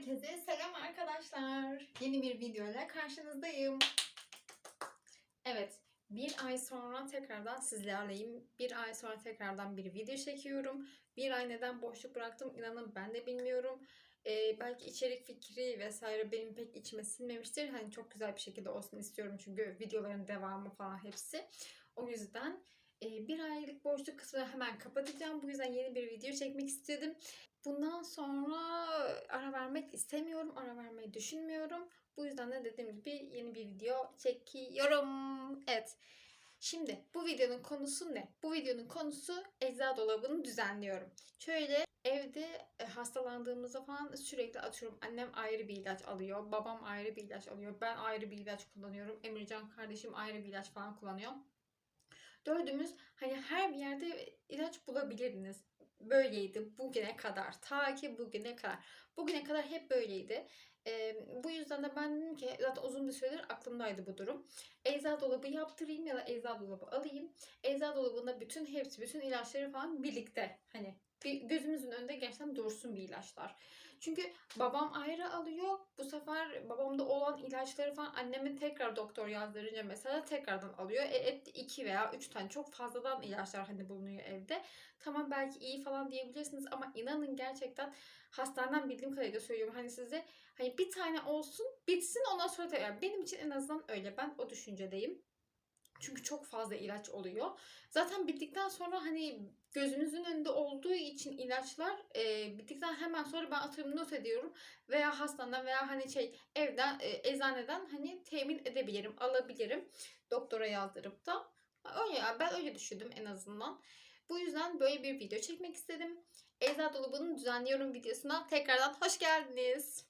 Herkese selam arkadaşlar. Yeni bir videoyla karşınızdayım. Evet, bir ay sonra tekrardan sizlerleyim. Bir ay sonra tekrardan bir video çekiyorum. Bir ay neden boşluk bıraktım inanın ben de bilmiyorum. Ee, belki içerik fikri vesaire benim pek içime sinmemiştir. Hani çok güzel bir şekilde olsun istiyorum çünkü videoların devamı falan hepsi. O yüzden bir aylık boşluk kısmını hemen kapatacağım. Bu yüzden yeni bir video çekmek istedim. Bundan sonra ara vermek istemiyorum. Ara vermeyi düşünmüyorum. Bu yüzden de dediğim gibi yeni bir video çekiyorum. Evet. Şimdi bu videonun konusu ne? Bu videonun konusu ecza dolabını düzenliyorum. Şöyle evde e, hastalandığımızda falan sürekli atıyorum annem ayrı bir ilaç alıyor. Babam ayrı bir ilaç alıyor. Ben ayrı bir ilaç kullanıyorum. Emircan kardeşim ayrı bir ilaç falan kullanıyor. Dördümüz hani her bir yerde ilaç bulabilirdiniz böyleydi bugüne kadar. Ta ki bugüne kadar. Bugüne kadar hep böyleydi. Ee, bu yüzden de ben dedim ki zaten uzun bir süredir aklımdaydı bu durum. Ecza dolabı yaptırayım ya da ecza dolabı alayım. Ecza dolabında bütün hepsi, bütün ilaçları falan birlikte hani gözümüzün önünde gerçekten dursun bir ilaçlar. Çünkü babam ayrı alıyor. Bu sefer babamda olan ilaçları falan annemin tekrar doktor yazdırınca mesela tekrardan alıyor. E, et iki veya üç tane çok fazladan ilaçlar hani bulunuyor evde. Tamam belki iyi falan diyebilirsiniz ama inanın gerçekten hastaneden bildiğim kadarıyla söylüyorum. Hani size hani bir tane olsun bitsin ondan sonra tekrar. Benim için en azından öyle. Ben o düşüncedeyim. Çünkü çok fazla ilaç oluyor. Zaten bittikten sonra hani gözünüzün önünde olduğu için ilaçlar e, bittikten hemen sonra ben atıyorum not ediyorum veya hastaneden veya hani şey evden e, eczaneden hani temin edebilirim, alabilirim doktora yazdırıp da. Öyle ben öyle düşündüm en azından. Bu yüzden böyle bir video çekmek istedim. Ecza dolabını düzenliyorum videosuna tekrardan hoş geldiniz.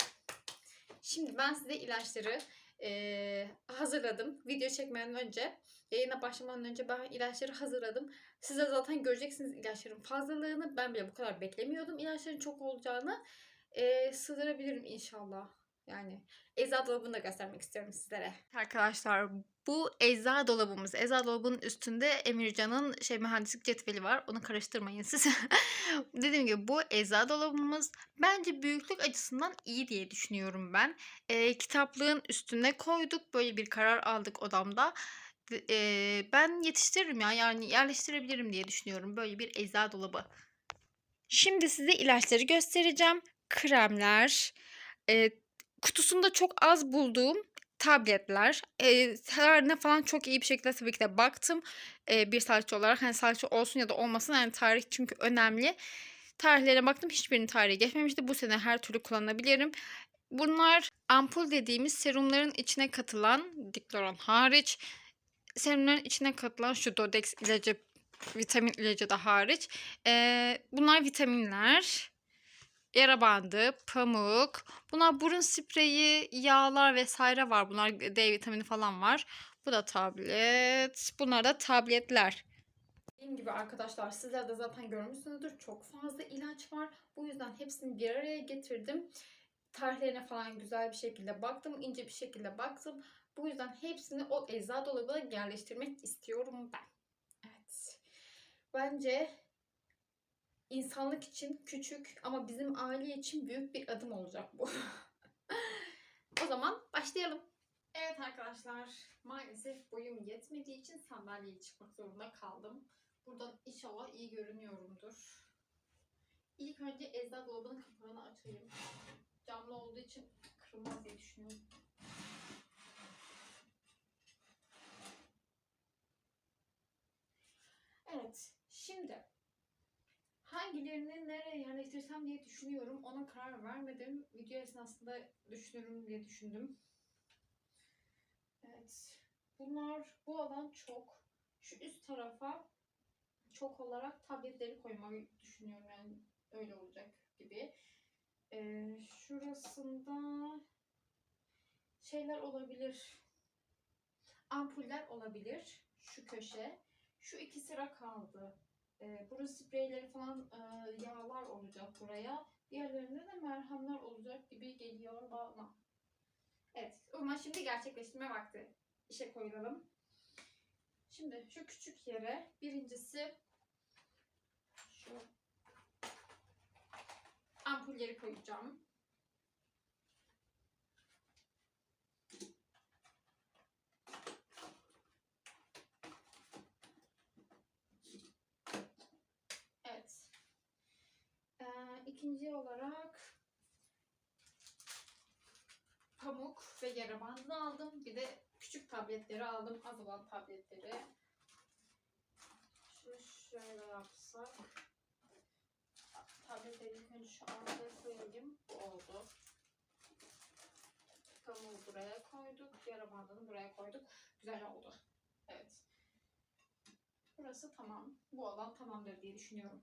Şimdi ben size ilaçları e, hazırladım. Video çekmeden önce, yayına başlamadan önce ben ilaçları hazırladım. Siz de zaten göreceksiniz ilaçların fazlalığını. Ben bile bu kadar beklemiyordum ilaçların çok olacağını. E, sığdırabilirim inşallah. Yani ecza dolabını da göstermek istiyorum sizlere. Arkadaşlar bu ecza dolabımız. Ecza dolabının üstünde Emircan'ın şey mühendislik cetveli var. Onu karıştırmayın siz. Dediğim gibi bu ecza dolabımız bence büyüklük açısından iyi diye düşünüyorum ben. E, kitaplığın üstüne koyduk. Böyle bir karar aldık odamda. E, ben yetiştiririm ya yani yerleştirebilirim diye düşünüyorum. Böyle bir ecza dolabı. Şimdi size ilaçları göstereceğim. Kremler, e, kutusunda çok az bulduğum tabletler. E, tarihine falan çok iyi bir şekilde tabii ki de baktım. E, bir sağlıkçı olarak hani sağlıkçı olsun ya da olmasın yani tarih çünkü önemli. Tarihlerine baktım hiçbirinin tarihi geçmemişti. Bu sene her türlü kullanabilirim. Bunlar ampul dediğimiz serumların içine katılan dikloron hariç serumların içine katılan şu Dodex ilacı vitamin ilacı da hariç. E, bunlar vitaminler yara bandı, pamuk. Bunlar burun spreyi, yağlar vesaire var. Bunlar D vitamini falan var. Bu da tablet. Bunlar da tabletler. Dediğim gibi arkadaşlar sizler de zaten görmüşsünüzdür. Çok fazla ilaç var. Bu yüzden hepsini bir araya getirdim. Tarihlerine falan güzel bir şekilde baktım. ince bir şekilde baktım. Bu yüzden hepsini o ecza dolabına yerleştirmek istiyorum ben. Evet. Bence insanlık için küçük ama bizim aile için büyük bir adım olacak bu. o zaman başlayalım. Evet arkadaşlar maalesef boyum yetmediği için sandalyeye çıkmak zorunda kaldım. Buradan inşallah iyi görünüyorumdur. İlk önce ecza dolabının kapağını açayım. Camlı olduğu için kırılmaz diye düşünüyorum. Evet, şimdi hangilerini nereye yerleştirsem diye düşünüyorum. Ona karar vermedim. Video esnasında düşünürüm diye düşündüm. Evet. Bunlar bu alan çok. Şu üst tarafa çok olarak tabletleri koymayı düşünüyorum. Yani öyle olacak gibi. Ee, şurasında şeyler olabilir. Ampuller olabilir. Şu köşe. Şu iki sıra kaldı. E, burası spreyleri falan e, yağlar olacak buraya. Diğerlerinde de merhemler olacak gibi geliyor bana. Evet, o zaman şimdi gerçekleştirme vakti. İşe koyulalım. Şimdi şu küçük yere birincisi şu ampulleri koyacağım. İkinci olarak pamuk ve yara bandını aldım. Bir de küçük tabletleri aldım. Az olan tabletleri. Şunu şöyle yapsak. Tabletleri ilk önce şu anda koyayım. Bu oldu. Pamuğu buraya koyduk. Yara bandını buraya koyduk. Güzel oldu. Evet. Burası tamam. Bu alan tamamdır diye düşünüyorum.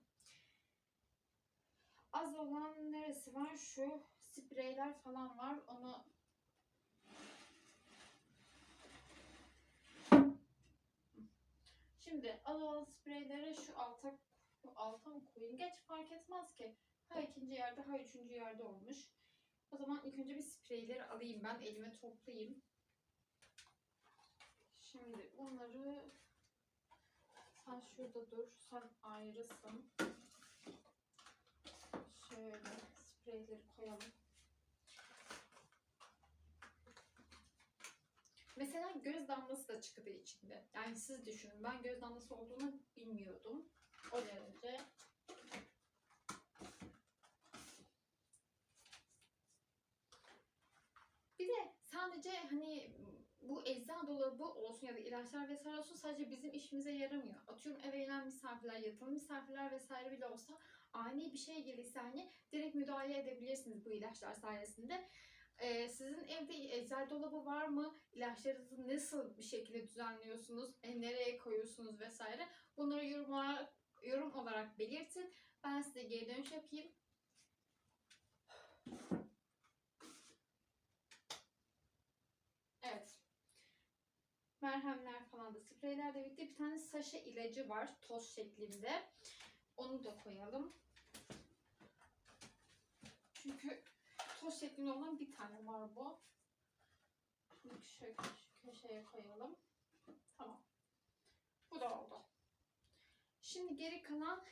Az olan neresi var? Şu spreyler falan var. Onu Şimdi az olan spreyleri şu alta alta mı koyayım? Geç fark etmez ki. Ha ikinci yerde ha üçüncü yerde olmuş. O zaman ilk önce bir spreyleri alayım ben elime toplayayım. Şimdi bunları sen şurada dur. Sen ayrısın. Şöyle spreyleri koyalım. Mesela göz damlası da çıktı içinde. Yani siz düşünün. Ben göz damlası olduğunu bilmiyordum. O derece. Bir de sadece hani bu ecza dolabı olsun ya da ilaçlar vesaire olsun sadece bizim işimize yaramıyor. Atıyorum eve gelen misafirler, yatılı misafirler vesaire bile olsa ani bir şey gelirse hani direkt müdahale edebilirsiniz bu ilaçlar sayesinde. Ee, sizin evde eczacı dolabı var mı? İlaçlarınızı nasıl bir şekilde düzenliyorsunuz? E, nereye koyuyorsunuz vesaire? Bunları yorum olarak, yorum olarak belirtin. Ben size geri dönüş yapayım. Evet. Merhemler falan da spreyler de bitti. Bir tane saşa ilacı var toz şeklinde. Onu da koyalım. Çünkü toz şeklinde olan bir tane var bu. Şimdi şu köşeye koyalım. Tamam. Bu da oldu. Şimdi geri kalan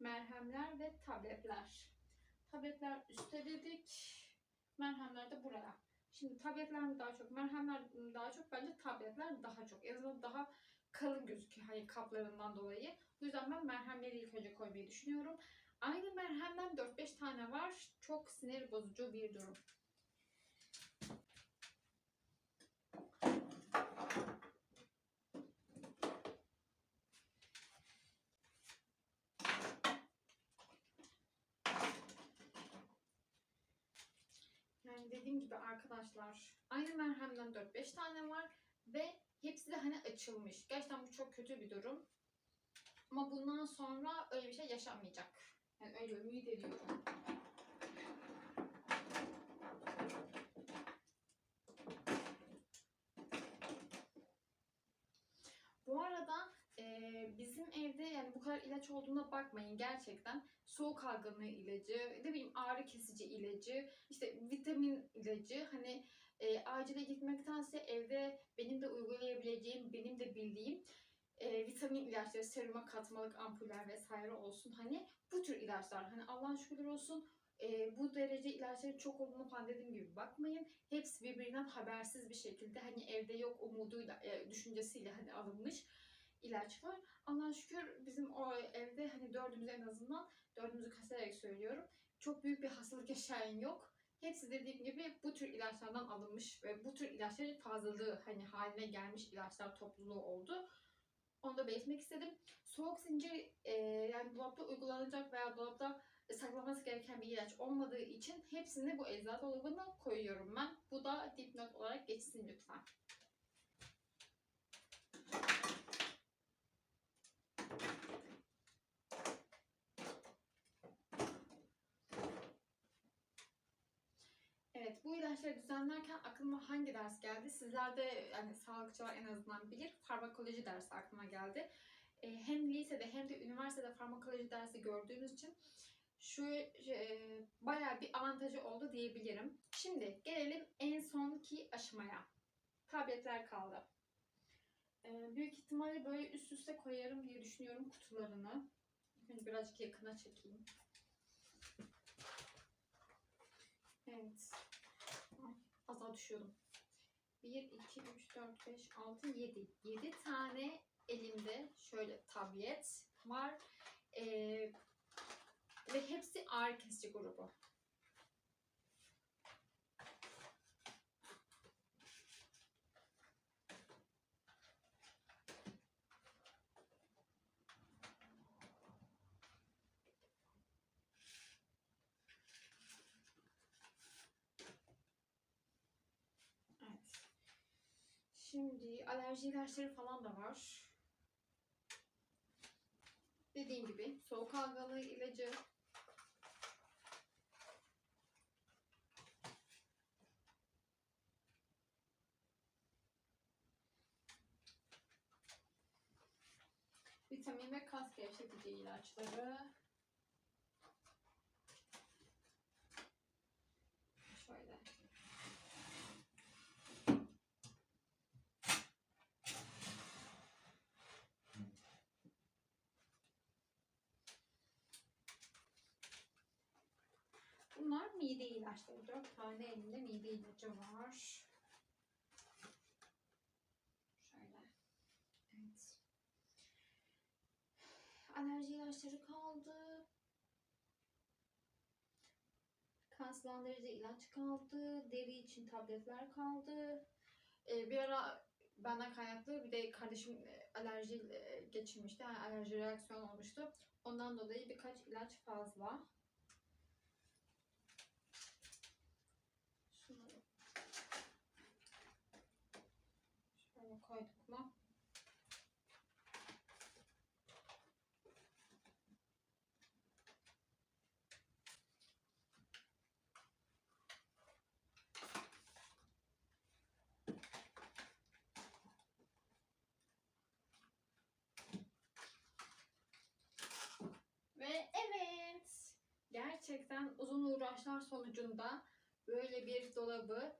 merhemler ve tabletler. Tabletler üstte dedik. Merhemler de buraya. Şimdi tabletler daha çok, merhemler daha çok? Bence tabletler daha çok. En azından daha kalın gözüküyor hani kaplarından dolayı. O yüzden ben merhemleri ilk önce koymayı düşünüyorum. Aynı merhemden 4-5 tane var. Çok sinir bozucu bir durum. Yani dediğim gibi arkadaşlar aynı merhemden 4-5 tane var ve hepsi de hani açılmış. Gerçekten bu çok kötü bir durum. Ama bundan sonra öyle bir şey yaşanmayacak. Yani öyle ümit ediyorum. Bu arada eee, bizim evde yani bu kadar ilaç olduğuna bakmayın gerçekten. Soğuk algınlığı ilacı, ne bileyim ağrı kesici ilacı, işte vitamin ilacı hani e, acile gitmektense evde benim de uygulayabileceğim, benim de bildiğim e, vitamin ilaçları, seruma katmalık ampuller vesaire olsun. Hani bu tür ilaçlar. Hani Allah'a şükürler olsun e, bu derece ilaçların çok olduğunu falan dediğim gibi bakmayın. Hepsi birbirinden habersiz bir şekilde hani evde yok umuduyla, e, düşüncesiyle hani alınmış ilaçlar. Allah'a şükür bizim o evde hani dördümüz en azından dördümüzü kasarak söylüyorum. Çok büyük bir hastalık yaşayan yok. Hepsi dediğim gibi bu tür ilaçlardan alınmış ve bu tür ilaçların fazlalığı hani haline gelmiş ilaçlar topluluğu oldu. Onu da belirtmek istedim. Soğuk zincir e, yani dolapta uygulanacak veya dolapta saklaması gereken bir ilaç olmadığı için hepsini bu eczacı dolabına koyuyorum ben. Bu da dipnot olarak geçsin lütfen. Evet, bu ilaçları düzenlerken aklıma hangi ders geldi? Sizler de yani sağlıkçılar en azından bilir. Farmakoloji dersi aklıma geldi. Ee, hem lisede hem de üniversitede farmakoloji dersi gördüğümüz için şu e, bayağı bir avantajı oldu diyebilirim. Şimdi gelelim en sonki aşamaya. Tabletler kaldı. Ee, büyük ihtimalle böyle üst üste koyarım diye düşünüyorum kutularını. Önce birazcık yakına çekeyim. Evet. Daha düşüyordum. 1, 2, 3, 4, 5, 6, 7. 7 tane elimde şöyle tablet var. Ee, ve hepsi ağrı kesici grubu. Şimdi alerji ilaçları falan da var. Dediğim gibi soğuk algınlığı ilacı. Vitamin ve kas gevşetici ilaçları. Şöyle. Bunlar mide ilaçları. Dört tane elinde mide ilacı var. Şöyle. Evet. Alerji ilaçları kaldı. Kan sulandırıcı ilaç kaldı. Deri için tabletler kaldı. Ee, bir ara benden kaynaklı bir de kardeşim e, alerji e, geçirmişti. Yani alerji reaksiyon olmuştu. Ondan dolayı birkaç ilaç fazla. Şunları şöyle koyduk mu? Ve evet, gerçekten uzun uğraşlar sonucunda böyle bir dolabı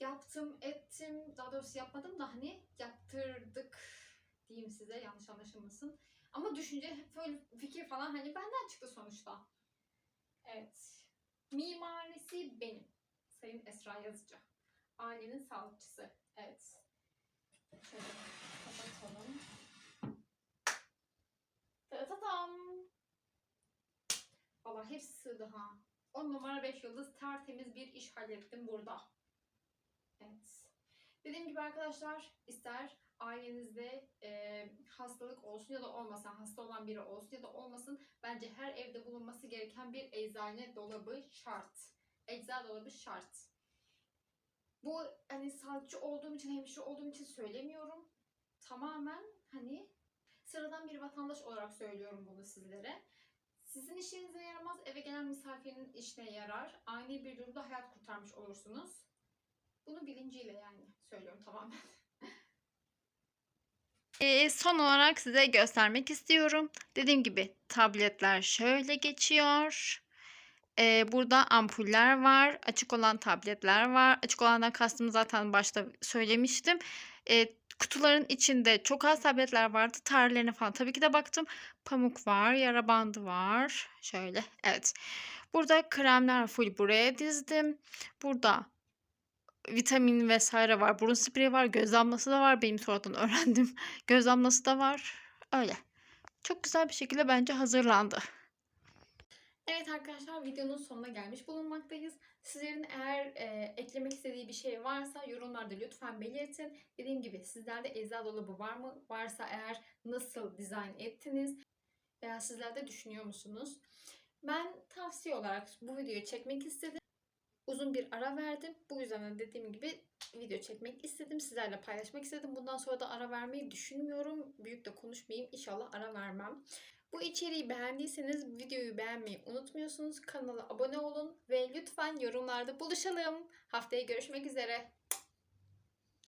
yaptım, ettim. Daha doğrusu yapmadım da hani yaptırdık diyeyim size yanlış anlaşılmasın. Ama düşünce, böyle fikir falan hani benden çıktı sonuçta. Evet. Mimarisi benim. Sayın Esra Yazıcı. Ailenin sağlıkçısı. Evet. Şöyle kapatalım. Tatatam. Valla hepsi sığdı ha. 10 numara 5 yıldız tertemiz bir iş hallettim burada. Evet. Dediğim gibi arkadaşlar ister ailenizde e, hastalık olsun ya da olmasın, hasta olan biri olsun ya da olmasın bence her evde bulunması gereken bir eczane dolabı şart. Eczacı dolabı şart. Bu hani sağlıkçı olduğum için, hemşire olduğum için söylemiyorum. Tamamen hani sıradan bir vatandaş olarak söylüyorum bunu sizlere. Sizin işinize yaramaz, eve gelen misafirin işine yarar. Ani bir durumda hayat kurtarmış olursunuz. Bunu bilinciyle yani söylüyorum tamamen. Ee, son olarak size göstermek istiyorum. Dediğim gibi tabletler şöyle geçiyor. Ee, burada ampuller var. Açık olan tabletler var. Açık olandan kastım zaten başta söylemiştim. Ee, kutuların içinde çok az tabletler vardı. Tarihlerine falan tabii ki de baktım. Pamuk var, yara bandı var. Şöyle, evet. Burada kremler full buraya dizdim. Burada vitamin vesaire var. Burun spreyi var. Göz damlası da var. Benim sonradan öğrendim. Göz damlası da var. Öyle. Çok güzel bir şekilde bence hazırlandı. Evet arkadaşlar videonun sonuna gelmiş bulunmaktayız. Sizlerin eğer e, eklemek istediği bir şey varsa yorumlarda lütfen belirtin. Dediğim gibi sizlerde eczacı dolabı var mı? Varsa eğer nasıl dizayn ettiniz? Veya sizler de düşünüyor musunuz? Ben tavsiye olarak bu videoyu çekmek istedim. Uzun bir ara verdim. Bu yüzden de dediğim gibi video çekmek istedim. Sizlerle paylaşmak istedim. Bundan sonra da ara vermeyi düşünmüyorum. Büyük de konuşmayayım. İnşallah ara vermem. Bu içeriği beğendiyseniz videoyu beğenmeyi unutmuyorsunuz. Kanala abone olun ve lütfen yorumlarda buluşalım. Haftaya görüşmek üzere.